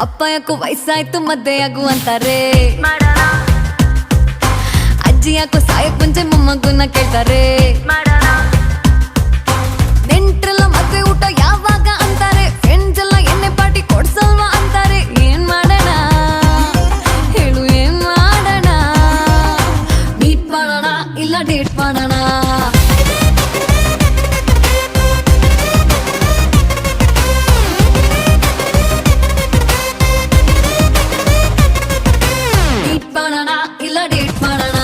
ಯಾಕೋ ವಯಸ್ಸಾಯ್ತು ಮದ್ದೆ ಆಗು ಅಂತಾರೆ. ಅಜ್ಜಿ ಯಾಕೋ ಸಾಯಕ್ ಮುಂಚೆ ಮೊಮ್ಮಗುನ ಕೇಳ್ತಾರೆ. ನೆಂಟ್ರೆಲ್ಲ ಮದ್ವೆ ಊಟ ಯಾವಾಗ ಅಂತಾರೆ? ಫ್ರೆಂಡ್ಸ್ ಎಲ್ಲ ಎಣ್ಣೆ ಪಾಟಿ ಕೊಡ್ಸಲ್ವಾ ಅಂತಾರೆ? ಏನ್ ಮಾಡೋಣ? ಹೇಳು, ಏನ್ ಮಾಡೋಣ? ಮೀಟ್ ಮಾಡೋಣ ಇಲ್ಲ ಡೇಟ್ ಮಾಡೋಣ? நல்லா டேட் பண்ணனா